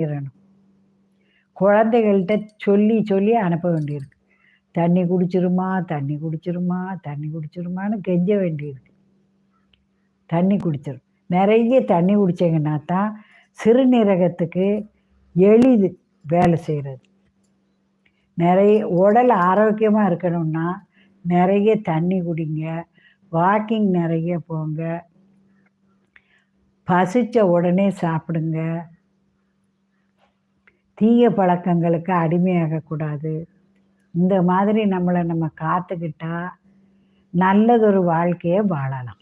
பண்ணிடணும் குழந்தைகள்கிட்ட சொல்லி சொல்லி அனுப்ப வேண்டியிருக்கு. தண்ணி குடிச்சிருமா தண்ணி குடிச்சிருமா தண்ணி குடிச்சிருமான்னு கெஞ்ச வேண்டியிருக்கு. தண்ணி குடிச்சிடும் நிறைய தண்ணி குடிச்சிங்கன்னா தான் சிறுநீரகத்துக்கு எளிது வேலை செய்கிறது நிறைய உடல் ஆரோக்கியமாக இருக்கணும்னா நிறைய தண்ணி குடிங்க வாக்கிங் நிறைய போங்க பசித்த உடனே சாப்பிடுங்க தீய பழக்கங்களுக்கு அடிமையாகக்கூடாது. இந்த மாதிரி நம்மளை நம்ம காத்துக்கிட்டா நல்லதொரு வாழ்க்கையை வாழலாம்.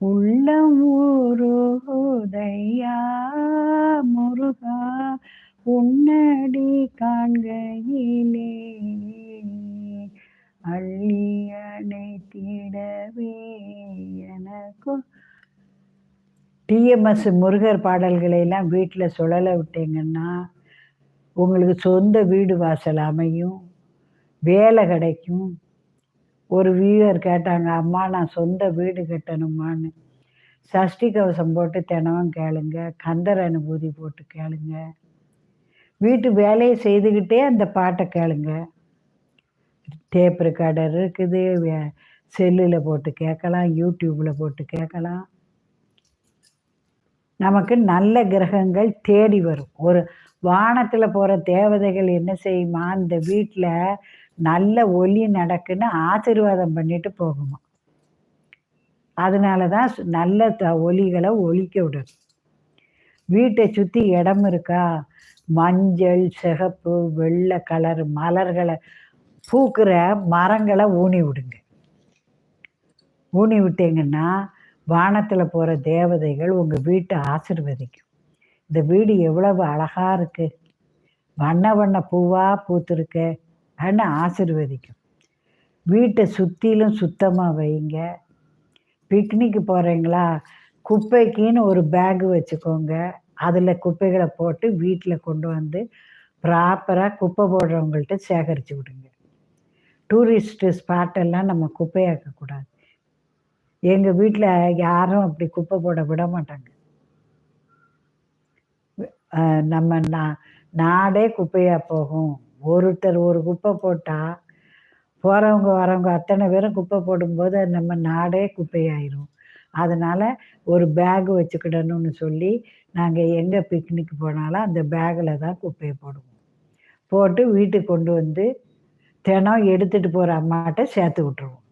உள்ளம் ஊருதையா முருகா உன்னடி காண்கையிலே டிஎம்எஸ் முருகர் பாடல்களை எல்லாம் வீட்டில் சுழல விட்டீங்கன்னா உங்களுக்கு சொந்த வீடு வாசல் அமையும் வேலை கிடைக்கும். ஒரு வியூவர் கேட்டாங்க அம்மா நான் சொந்த வீடு கட்டணுமான்னு. சஷ்டி கவசம் போட்டு தினமும் கேளுங்க கந்தர் அனுபூதி போட்டு கேளுங்க. வீட்டு வேலையை செய்துக்கிட்டே அந்த பாட்டை கேளுங்க. டேப் ரெக்கார்டர் இருக்குது செல்லில் போட்டு கேட்கலாம் யூடியூப்பில் போட்டு கேட்கலாம். நமக்கு நல்ல கிரகங்கள் தேடி வரும். ஒரு வானத்தில் போகிற தேவதைகள் என்ன செய்யுமா? அந்த வீட்டில் நல்ல ஒலி நடக்குன்னு ஆசீர்வாதம் பண்ணிட்டு போகுமா? அதனால தான் நல்ல த ஒலிகளை ஒலிக்க விடணும். வீட்டை சுற்றி இடம் இருக்கா? மஞ்சள் சிகப்பு வெள்ளை கலர் மலர்களை பூக்கிற மரங்களை ஊனி விடுங்க. ஊனி விட்டீங்கன்னா வானத்தில் போகிற தேவதைகள் உங்கள் வீட்டை ஆசிர்வதிக்கும். இந்த வீடு எவ்வளவு அழகாக இருக்குது வண்ண வண்ண பூவாக பூத்துருக்க அப்படின்னு ஆசிர்வதிக்கும். வீட்டை சுற்றிலும் சுத்தமாக வைங்க. பிக்னிக்கு போகிறீங்களா குப்பைக்குன்னு ஒரு பேகு வச்சுக்கோங்க. அதில் குப்பைகளை போட்டு வீட்டில் கொண்டு வந்து ப்ராப்பராக குப்பை போடுறவங்கள்ட்ட சேகரித்து விடுங்க. டூரிஸ்ட்டு ஸ்பாட்டெல்லாம் நம்ம குப்பையாக்கக்கூடாது எங்கள் வீட்டில் யாரும் அப்படி குப்பை போட விட மாட்டாங்க. நம்ம நா நாடே குப்பையாக போகும். ஒருத்தர் ஒரு குப்பை போட்டால் போகிறவங்க வரவங்க அத்தனை பேரும் குப்பை போடும்போது நம்ம நாடே குப்பையாயிரும். அதனால் ஒரு பேக் வச்சுக்கிடணும்னு சொல்லி நாங்கள் எங்கே பிக்னிக் போனாலும் அந்த பேக்கில் தான் குப்பையை போடுவோம். போட்டு வீட்டுக்கு கொண்டு வந்து தினம் எடுத்துகிட்டு போகிற அம்மாட்ட சேர்த்து விட்ருவோம்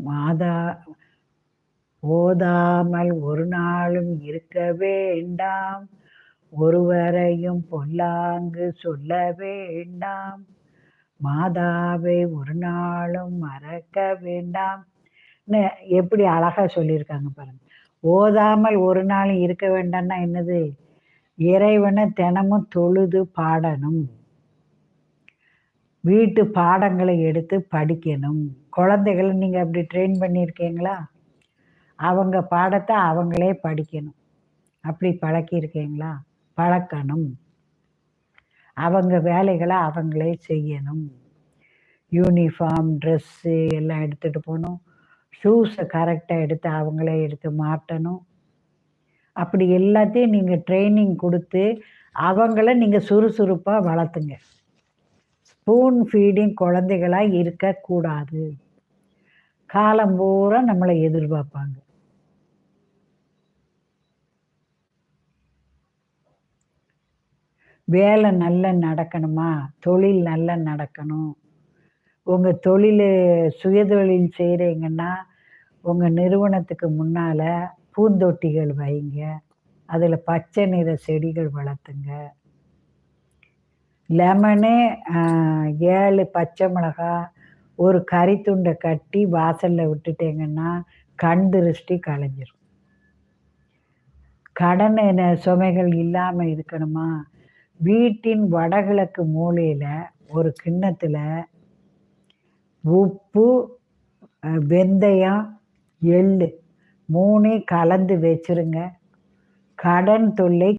மாதா ஓதாமல் ஒரு நாளும் இருக்க வேண்டாம். ஒருவரையும் பொல்லாங்கு சொல்ல வேண்டாம். மாதாவை ஒரு நாளும் மறக்க வேண்டாம். எப்படி அழகா சொல்லியிருக்காங்க பாருங்க. ஓதாமல் ஒரு நாளும் இருக்க வேண்டாம்னா என்னது? இறைவனை தினமும் தொழுது பாடணும். வீட்டு பாடங்களை எடுத்து படிக்கணும். குழந்தைகளை நீங்கள் அப்படி ட்ரெயின் பண்ணியிருக்கீங்களா? அவங்க பாடத்தை அவங்களே படிக்கணும். அப்படி பழக்கியிருக்கீங்களா? பழக்கணும். அவங்க வேலைகளை அவங்களே செய்யணும். யூனிஃபார்ம் ட்ரெஸ்ஸு எல்லாம் எடுத்துகிட்டு போகணும். ஷூஸை கரெக்டாக எடுத்து அவங்களே எடுத்து மாட்டணும். அப்படி எல்லாத்தையும் நீங்கள் ட்ரைனிங் கொடுத்து அவங்கள நீங்கள் சுறுசுறுப்பாக வளர்த்துங்க. ஸ்பூன் ஃபீடிங் குழந்தைகளாக இருக்கக்கூடாது. காலம் பூரா நம்மளை எதிர்பார்ப்பாங்க. வேலை நல்லா நடக்கணுமா? தொழில் நல்லா நடக்கணும். உங்கள் தொழில் சுயதொழில் செய்கிறீங்கன்னா உங்கள் நிறுவனத்துக்கு முன்னால் பூந்தொட்டிகள் வைங்க. அதில் பச்சை நிற செடிகள் வளர்த்துங்க. லெமனு ஏழு பச்சை மிளகா ஒரு கறி துண்டை கட்டி வாசலில் விட்டுட்டீங்கன்னா கண் திருஷ்டி கலைஞ்சிரும். கடன் சுமைகள் இல்லாமல் இருக்கணுமா? வீட்டின் வடகிழக்கு மூலையில் ஒரு கிண்ணத்தில் உப்பு வெந்தயம் எள் மூணு கலந்து வச்சுருங்க. கடன் தொல்லை